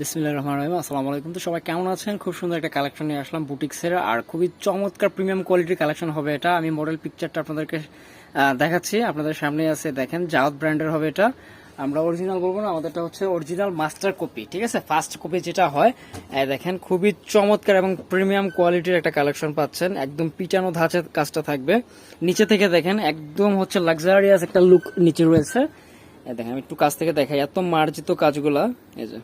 বিসমিল্লাহ রহমান রহিম, আসসালামু আলাইকুম। তো সবাই কেমন আছেন? খুব সুন্দর একটা কালেকশন নিয়ে আসলাম বুটিক্সের, আর খুবই চমৎকার প্রিমিয়াম কোয়ালিটির কালেকশন হবে এটা। আমি মডেল পিকচারটা আপনাদেরকে দেখাচ্ছি। আপনাদের সামনে আছে, দেখেন জাওয়াত ব্র্যান্ডের হবে এটা। আমরা অরিজিনাল বলব না, আমাদেরটা হচ্ছে অরিজিনাল মাস্টার কপি ঠিক আছে? ফার্স্ট কপি যেটা হয় দেখেন, খুবই চমৎকার এবং প্রিমিয়াম কোয়ালিটির একটা কালেকশন পাচ্ছেন। একদম পিটানো ধাঁচের কাজটা থাকবে। নিচে থেকে দেখেন, একদম হচ্ছে লাক্সারিয়াস একটা লুক নিচে রয়েছে। দেখেন, আমি একটু কাছ থেকে দেখাই, এত মার্জিত কাজগুলা। এই যে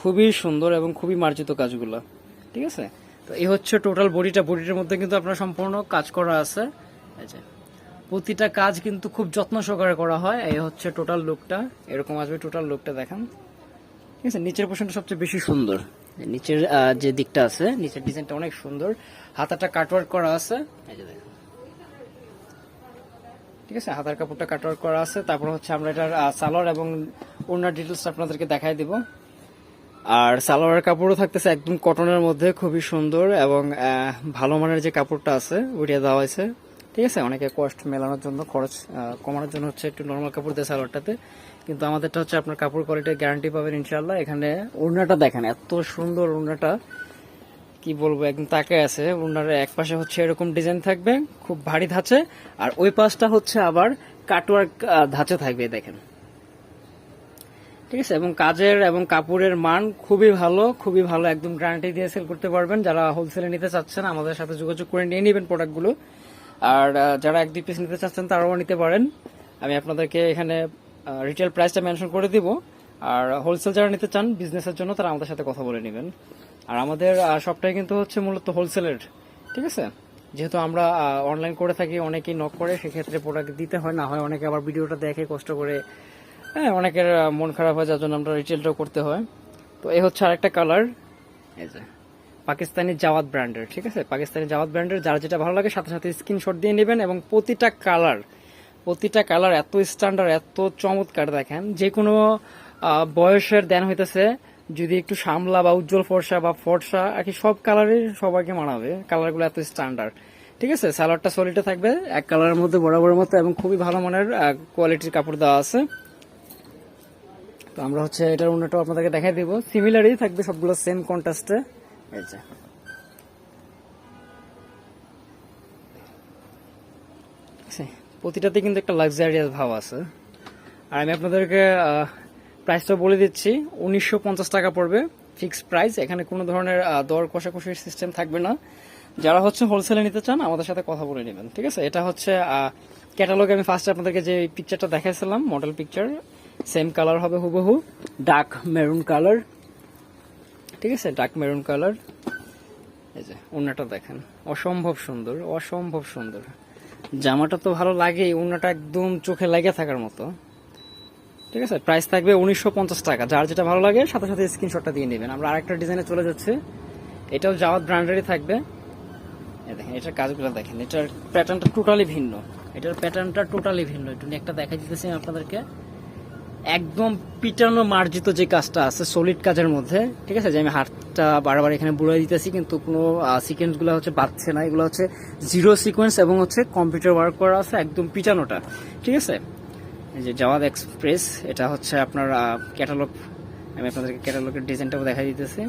খুবই সুন্দর এবং খুবই মার্জিত কাজগুলো। ঠিক আছে? তো এই হচ্ছে টোটাল বডিটা। বডিটার মধ্যে কিন্তু আপনার সম্পূর্ণ কাজ করা আছে। প্রতিটা কাজ কিন্তু খুব যত্ন সহকারে করা হয়। এই হচ্ছে টোটাল লুকটা এরকম আসবে টোটাল লুকটা দেখেন। ঠিক আছে? নিচের পোর্শনটা সবচেয়ে বেশি সুন্দর। নিচের যে দিকটা আছে, নিচের ডিজাইনটা অনেক সুন্দর। হাতাটা কাটওয়ার্ক করা আছে। ঠিক আছে? হাতার কাপড়টা কাটওয়ার্ক করা আছে। তারপর হচ্ছে আমরা এটার সালোয়ার এবং ওনার ডিটেলস আপনাদেরকে দেখাই দিব। আর সালোয়ার কাপড়ও থাকতেছে একদম কটনের মধ্যে, খুবই সুন্দর এবং ভালো মানের যে কাপড়টা আছে ওইটা দেওয়া হয়েছে। ঠিক আছে? অনেকে কষ্ট মেলানোর জন্য, খরচ কমানোর জন্য হচ্ছে একটু নর্মাল কাপড় দেয় সালোয়ারটাতে। কিন্তু আমাদেরটা হচ্ছে আপনার কাপড় কোয়ালিটির গ্যারান্টি পাবেন ইনশাল্লাহ এখানে ওড়নাটা দেখেন, এত সুন্দর ওড়নাটা কি বলব, একদম তাকে আছে। ওনার এক পাশে হচ্ছে এরকম ডিজাইন থাকবে, খুব ভারী ধাঁচে। আর ওই পাশটা হচ্ছে আবার কাটওয়ার্ক ধাঁচে থাকবে দেখেন। ঠিক আছে? এবং কাজের এবং কাপড়ের মান খুবই ভালো খুবই ভালো একদম গ্যারান্টি দিয়ে সেল করতে পারবেন। যারা হোলসেলে নিতে চাচ্ছেন, আমাদের সাথে যোগাযোগ করে নিয়ে নেবেন প্রোডাক্টগুলো আর যারা এক দুই পিস নিতে চাচ্ছেন, তারাও নিতে পারেন। আমি আপনাদেরকে এখানে রিটেল প্রাইসটা মেনশন করে দিব। আর হোলসেল যারা নিতে চান বিজনেসের জন্য তারা আমাদের সাথে কথা বলে নেবেন। আর আমাদের সবটাই কিন্তু হচ্ছে মূলত হোলসেলের ঠিক আছে? যেহেতু আমরা অনলাইন করে থাকি, অনেকেই নক করে, সেক্ষেত্রে প্রোডাক্ট দিতে হয়, না হয় অনেকে আবার ভিডিওটা দেখে কষ্ট করে হ্যাঁ অনেকের মন খারাপ হয়, যার জন্য আমরা রিটেলটাও করতে হয়। তো এই হচ্ছে আরেকটা কালার পাকিস্তানি জাওয়াত ব্র্যান্ডের, ঠিক আছে? পাকিস্তানি জাওয়াত ব্র্যান্ডের, যার যেটা ভালো লাগে, সাথে সাথে স্ক্রিনশট দিয়ে নেবেন এবং প্রতিটা কালার প্রতিটা কালার এত স্ট্যান্ডার্ড এত চমৎকার দেখেন। যে কোনো বয়সের দেন হইতেছে, যদি একটু সামলা বা উজ্জ্বল ফর্সা বা ফর্সা, আর কি সব কালারই সবাইকে মানাবে। কালারগুলো এত স্ট্যান্ডার্ড ঠিক আছে? সালোয়ারটা সলিডে থাকবে, এক কালারের মধ্যে বরাবরের মতো এবং খুবই ভালো মানের কোয়ালিটির কাপড় দেওয়া আছে। তো আমরা হচ্ছে এটার অন্যটাও আপনাদেরকে দেখাই দিব। সিমিলারই থাকবে সবগুলো সেম কন্ট্রাস্টে এই প্রতিটাতে কিন্তু একটা লাক্সারিয়াস ভাব আছে। আর আমি আপনাদেরকে প্রাইসটা বলে দিচ্ছি। উনিশশো পঞ্চাশ টাকা পড়বে ফিক্সড প্রাইস এখানে কোনো ধরনের দর কষাকষির সিস্টেম থাকবে না। যারা হচ্ছে হোলসেলে নিতে চান, আমাদের সাথে কথা বলে নেবেন, ঠিক আছে? এটা হচ্ছে ক্যাটালগে আমি ফার্স্টে আপনাদেরকে যে পিকচারটা দেখাইছিলাম মডেল পিকচার সেম কালার হবে হুবহু। ডার্ক মেরুন কালার ঠিক আছে? ডার্ক মেরুন কালার এই যে ওনাটা দেখেন। অসম্ভব সুন্দর অসম্ভব সুন্দর। জামাটা তো ভালো লাগেই ওনাটা একদম চোখে লেগে থাকার মতো। ঠিক আছে? প্রাইস থাকবে উনিশশো পঞ্চাশ টাকা। যার যেটা ভালো লাগে, সাথে সাথে স্ক্রিনশটটা দিয়ে নেবেন। আমরা আরেকটা ডিজাইনে চলে যাচ্ছে। এটাও জাওয়াত ব্র্যান্ডেরই থাকবে। দেখেন, এটার কাজগুলো দেখেন। এটার প্যাটার্নটা টোটালি ভিন্ন। এটার প্যাটার্নটা টোটালি ভিন্ন। একটু একটা দেখা দিতেছি আপনাদেরকে। একদম পিটানো মার্জিত যে কাজটা আছে সলিড কাজের মধ্যে, ঠিক আছে? যে আমি হাতটা বারবার এখানে বুড়াই দিতেছি, কিন্তু কোনো সিকোয়েন্সগুলো হচ্ছে বাড়ছে না। এগুলো হচ্ছে জিরো সিকোয়েন্স এবং হচ্ছে কম্পিউটার ওয়ার্ক করা আছে একদম পিটানোটা, ঠিক আছে? এই যে জাওয়াদ এক্সপ্রেস এটা হচ্ছে আপনার ক্যাটালগ আমি আপনাদেরকে ক্যাটালগের ডিজাইনটাও দেখা দিতেছি।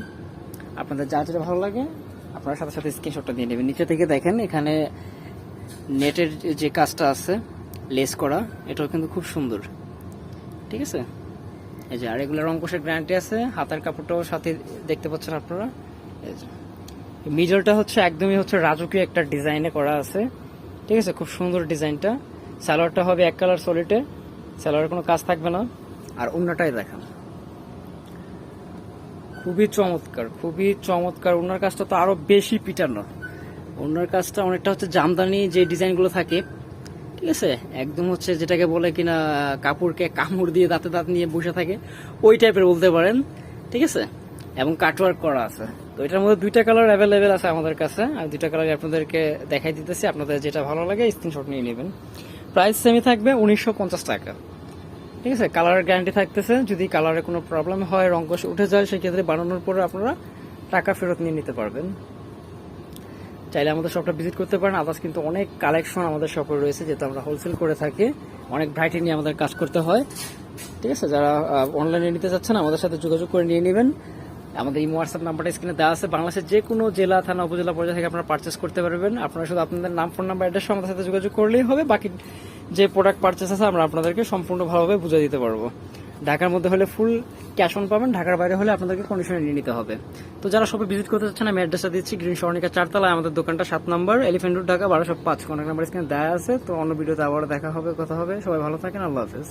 আপনাদের যা যেটা ভালো লাগে, আপনারা সাথে সাথে স্ক্রিনশটটা দিয়ে নেবেন। নিচে থেকে দেখেন, এখানে নেটের যে কাজটা আছে লেস করা, এটাও কিন্তু খুব সুন্দর। ঠিক আছে? এই যে, আর এগুলো রং কোষের গ্যারান্টি আছে। হাতার কাপড়টাও সাথে দেখতে পাচ্ছেন আপনারা। এই যে হচ্ছে একদমই হচ্ছে রাজকীয় একটা ডিজাইনে করা আছে। ঠিক আছে? খুব সুন্দর ডিজাইনটা। সালোয়ারটা হবে এক কালার সলিটে সালোয়ারের কোনো কাজ থাকবে না। আর অন্যটাই দেখান। খুবই চমৎকার খুবই চমৎকার। ওনার কাজটা তো আরও বেশি পিটানো। ওনার কাজটা অনেকটা হচ্ছে জামদানি যে ডিজাইনগুলো থাকে ঠিক আছে? একদম হচ্ছে যেটাকে বলে কিনা, কাপড়কে কামড় দিয়ে দাঁতে দাঁত নিয়ে বসে থাকে, ওই টাইপের বলতে পারেন, ঠিক আছে? এবং কাটওয়ার্ক করা আছে। তো এটার মধ্যে দুইটা কালার অ্যাভেলেবেল আছে আমাদের কাছে। আর দুইটা কালার আপনাদেরকে দেখাই দিতেছি। আপনাদের যেটা ভালো লাগে স্ক্রিনশট নিয়ে নেবেন। প্রাইস সেমি থাকবে উনিশশো পঞ্চাশ টাকা। ঠিক আছে? কালারের গ্যারান্টি থাকতেছে। যদি কালারে কোনো প্রবলেম হয় রঙ্কশ উঠে যায়, সেক্ষেত্রে বানানোর পরে আপনারা টাকা ফেরত নিয়ে নিতে পারবেন। চাইলে আমাদের শপটা ভিজিট করতে পারেন। আদার্স কিন্তু অনেক কালেকশন আমাদের শপে রয়েছে যেহেতু আমরা হোলসেল করে থাকি। অনেক ভ্যারাইটি নিয়ে আমাদের কাজ করতে হয়। ঠিক আছে? যারা অনলাইনে নিতে চাচ্ছেন, আমাদের সাথে যোগাযোগ করে নিয়ে নেবেন। আমাদের এই হোয়াটসঅ্যাপ নাম্বারটা স্ক্রিনে দেওয়া আছে। বাংলাদেশের যে কোনো জেলা, থানা, উপজেলা পর্যায়ে থেকে আপনারা পারচেস করতে পারবেন। আপনারা শুধু আপনাদের নাম ফোন নাম্বার অ্যাড্রেস আমাদের সাথে যোগাযোগ করলেই হবে। বাকি যে প্রোডাক্ট পারচেস আছে, আমরা আপনাদেরকে সম্পূর্ণ ভালোভাবে বুঝিয়ে দিতে পারব। ঢাকার মধ্যে হলে ফুল ক্যাশ অন পাবেন, ঢাকার বাইরে হলে আপনাদেরকে কন্ডিশনে নিয়ে নিতে হবে। তো যারা সবাই ভিজিট করতে চাচ্ছেন, আমি অ্যাড্রেসটা দিচ্ছি গ্রিন সরণিকা চারতলায়, আমাদের দোকানটা সাত নম্বর এলিফেন্ট রোড ঢাকা বারোশো পাঁচ। কন্ট্যাক্ট নাম্বার স্ক্রিনে দেওয়া আছে, তো অন্য ভিডিওতে আবারও দেখা হবে, কথা হবে। সবাই ভালো থাকেন, আল্লাহ হাফেজ।